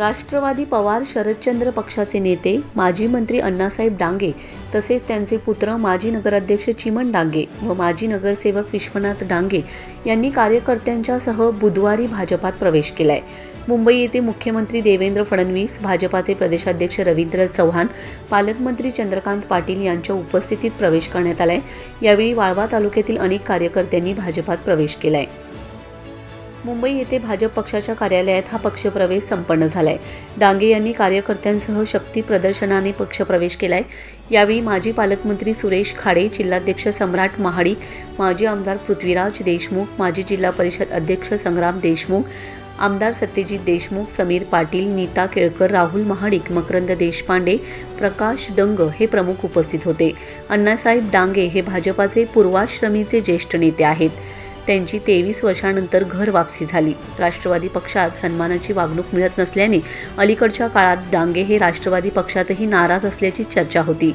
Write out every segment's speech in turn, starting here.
Rashtravadi Pawar Sharadchandra पक्षाचे नेते माजी मंत्री अण्णासाहेब डांगे तसेच त्यांचे पुत्र माजी नगराध्यक्ष चिमण डांगे व माजी नगरसेवक विश्वनाथ डांगे यांनी कार्यकर्त्यांच्यासह बुधवारी भाजपात प्रवेश केलाय. मुंबई येथे मुख्यमंत्री देवेंद्र फडणवीस भाजपाचे प्रदेशाध्यक्ष रवींद्र चव्हाण पालकमंत्री चंद्रकांत पाटील यांच्या उपस्थितीत प्रवेश करण्यात आलाय. यावेळी वाळवा तालुक्यातील अनेक कार्यकर्त्यांनी भाजपात प्रवेश केलाय. मुंबई येथे भाजप पक्षाच्या कार्यालयात हा पक्षप्रवेश संपन्न झालाय. डांगे यांनी कार्यकर्त्यांसह शक्ती प्रदर्शनाने पक्षप्रवेश केलाय. यावेळी माजी पालकमंत्री सुरेश खाडे जिल्हाध्यक्ष सम्राट महाडिक माजी आमदार पृथ्वीराज देशमुख माजी जिल्हा परिषद अध्यक्ष संग्राम देशमुख आमदार सत्यजित देशमुख समीर पाटील नीता केळकर राहुल महाडिक मकरंद देशपांडे प्रकाश डंग हे प्रमुख उपस्थित होते. अण्णासाहेब डांगे हे भाजपाचे पूर्वाश्रमीचे ज्येष्ठ नेते आहेत. त्यांची तेवीस वर्षानंतर घर वापसी झाली. राष्ट्रवादी पक्षात सन्मानाची वागणूक मिळत नसल्याने अलीकडच्या काळात डांगे हे राष्ट्रवादी पक्षातही नाराज असल्याची चर्चा होती.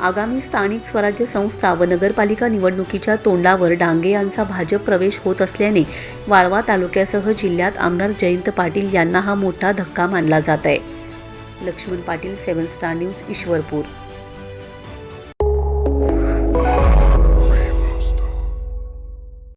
आगामी स्थानिक स्वराज्य संस्था व नगरपालिका निवडणुकीच्या तोंडावर डांगे यांचा भाजप प्रवेश होत असल्याने वाळवा तालुक्यासह जिल्ह्यात आमदार जयंत पाटील यांना हा मोठा धक्का मानला जात आहे. Laxman Patil seven star news Ishwarpur.